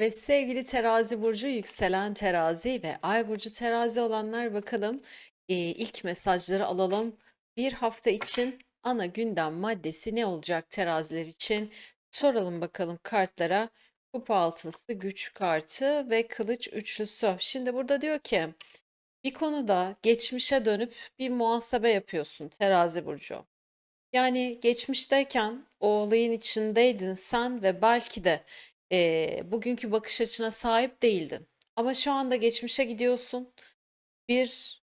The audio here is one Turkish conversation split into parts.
Ve sevgili terazi burcu, yükselen terazi ve ay burcu terazi olanlar bakalım e, ilk mesajları alalım. Bir hafta için ana gündem maddesi ne olacak teraziler için? Soralım bakalım kartlara. Kupa altılısı, güç kartı ve kılıç üçlüsü. Şimdi burada diyor ki bir konuda geçmişe dönüp bir muhasebe yapıyorsun terazi burcu. Yani geçmişteyken o olayın içindeydin sen ve belki de eee, bugünkü bakış açına sahip değildin. Ama şu anda geçmişe gidiyorsun. Bir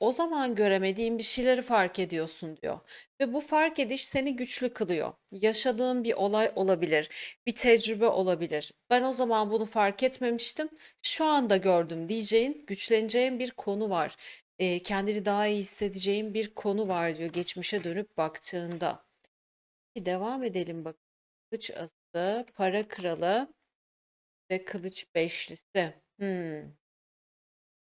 o zaman göremediğin bir şeyleri fark ediyorsun diyor. Ve bu fark ediş seni güçlü kılıyor. Yaşadığın bir olay olabilir, bir tecrübe olabilir. Ben o zaman bunu fark etmemiştim. Şu anda gördüm diyeceğin, güçleneceğin bir konu var. Eee, kendini daha iyi hissedeceğin bir konu var diyor geçmişe dönüp baktığında. Devam edelim bak. Kılıç ası, para kralı ve kılıç beşlisi. Hmm.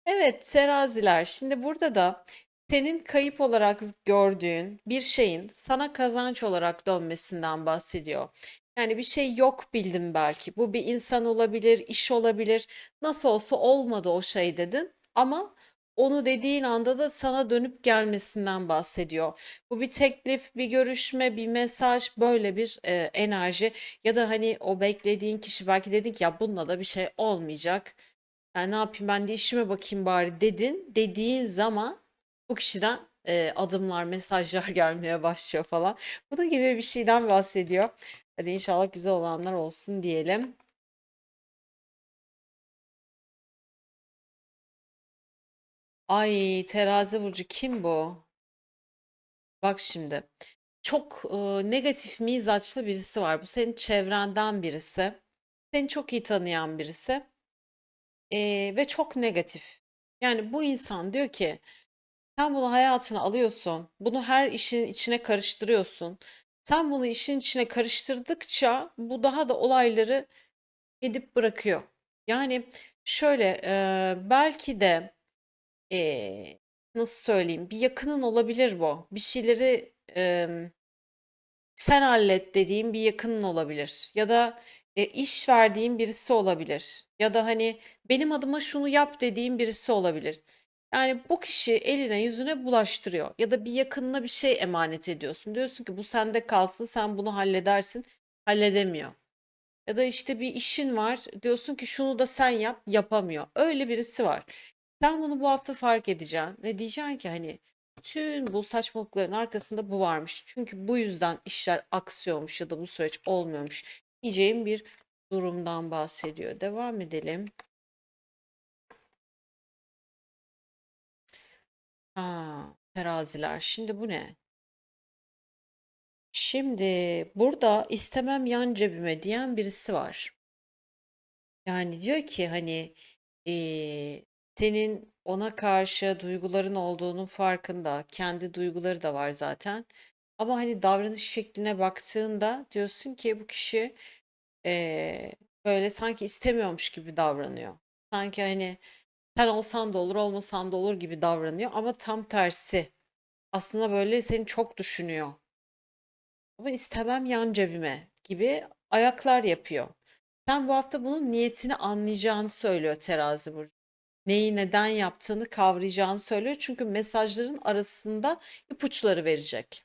Evet, teraziler. Şimdi burada da senin kayıp olarak gördüğün bir şeyin sana kazanç olarak dönmesinden bahsediyor. Yani bir şey yok bildim belki. Bu bir insan olabilir, iş olabilir. Nasıl olsa olmadı o şey dedin. Ama onu dediğin anda da sana dönüp gelmesinden bahsediyor. Bu bir teklif, bir görüşme, bir mesaj, böyle bir e, enerji. Ya da hani o beklediğin kişi belki dedin ki ya bununla da bir şey olmayacak. Yani ne yapayım ben de işime bakayım bari dedin. Dediğin zaman bu kişiden e, adımlar, mesajlar gelmeye başlıyor falan. Bunun gibi bir şeyden bahsediyor. Hadi inşallah güzel olanlar olsun diyelim. Ay terazi burcu kim bu? Bak şimdi. Çok e, negatif mizaçlı birisi var. Bu senin çevrenden birisi. Seni çok iyi tanıyan birisi. E, ve çok negatif. Yani bu insan diyor ki Sen bunu hayatına alıyorsun. Bunu her işin içine karıştırıyorsun. Sen bunu işin içine karıştırdıkça bu daha da olayları edip bırakıyor. Yani şöyle e, belki de e, nasıl söyleyeyim bir yakının olabilir bu. Bir şeyleri e, sen hallet dediğim bir yakının olabilir. Ya da e, iş verdiğim birisi olabilir. Ya da hani benim adıma şunu yap dediğim birisi olabilir. Yani bu kişi eline yüzüne bulaştırıyor. Ya da bir yakınına bir şey emanet ediyorsun. Diyorsun ki bu sende kalsın, sen bunu halledersin. Halledemiyor. Ya da işte bir işin var. Diyorsun ki şunu da sen yap, yapamıyor. Öyle birisi var. Sen bunu bu hafta fark edeceksin ve diyeceksin ki hani tüm bu saçmalıkların arkasında bu varmış. Çünkü bu yüzden işler aksıyormuş ya da bu süreç olmuyormuş diyeceğim bir durumdan bahsediyor. Devam edelim. Ha, teraziler. Şimdi bu ne? Şimdi burada istemem yan cebime diyen birisi var. Yani diyor ki hani eee, senin ona karşı duyguların olduğunun farkında. Kendi duyguları da var zaten. Ama hani davranış şekline baktığında diyorsun ki bu kişi eee, böyle sanki istemiyormuş gibi davranıyor. Sanki hani sen olsan da olur, olmasan da olur gibi davranıyor ama tam tersi. Aslında böyle seni çok düşünüyor. Ama istemem yan cebime gibi ayaklar yapıyor. Sen bu hafta bunun niyetini anlayacağını söylüyor terazi burcu. Neyi neden yaptığını kavrayacağını söylüyor. Çünkü mesajların arasında ipuçları verecek.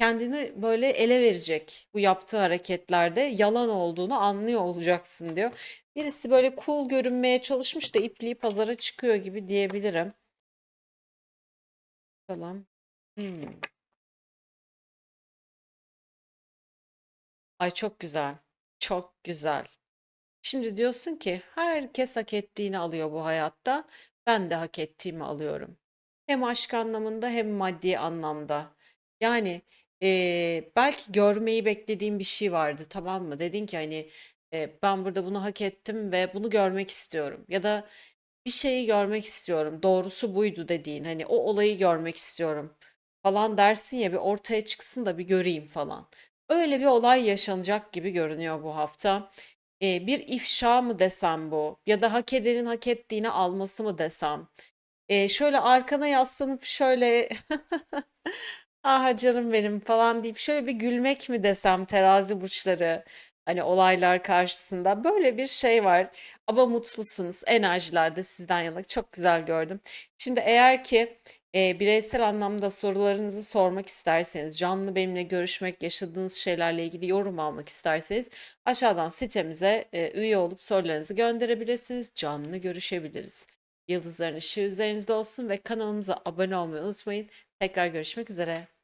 Kendini böyle ele verecek bu yaptığı hareketlerde yalan olduğunu anlıyor olacaksın diyor. Birisi böyle cool görünmeye çalışmış da ipliği pazara çıkıyor gibi diyebilirim. Bakalım. Hmm. Ay çok güzel. Çok güzel. Şimdi diyorsun ki herkes hak ettiğini alıyor bu hayatta. Ben de hak ettiğimi alıyorum. Hem aşk anlamında hem maddi anlamda. Yani eee, belki görmeyi beklediğin bir şey vardı, tamam mı? Dedin ki hani e, ben burada bunu hak ettim ve bunu görmek istiyorum. Ya da bir şeyi görmek istiyorum. Doğrusu buydu dediğin hani o olayı görmek istiyorum falan dersin ya bir ortaya çıksın da bir göreyim falan. Öyle bir olay yaşanacak gibi görünüyor bu hafta. Ee, bir ifşa mı desem bu ya da hak edenin hak ettiğini alması mı desem. Ee, şöyle arkana yaslanıp şöyle aha canım benim falan deyip şöyle bir gülmek mi desem terazi burçları. Hani olaylar karşısında böyle bir şey var ama mutlusunuz. Enerjiler de sizden yana. Çok güzel gördüm. Şimdi eğer ki e, bireysel anlamda sorularınızı sormak isterseniz, canlı benimle görüşmek, yaşadığınız şeylerle ilgili yorum almak isterseniz aşağıdan sitemize e, üye olup sorularınızı gönderebilirsiniz. Canlı görüşebiliriz. Yıldızların ışığı üzerinizde olsun ve kanalımıza abone olmayı unutmayın. Tekrar görüşmek üzere.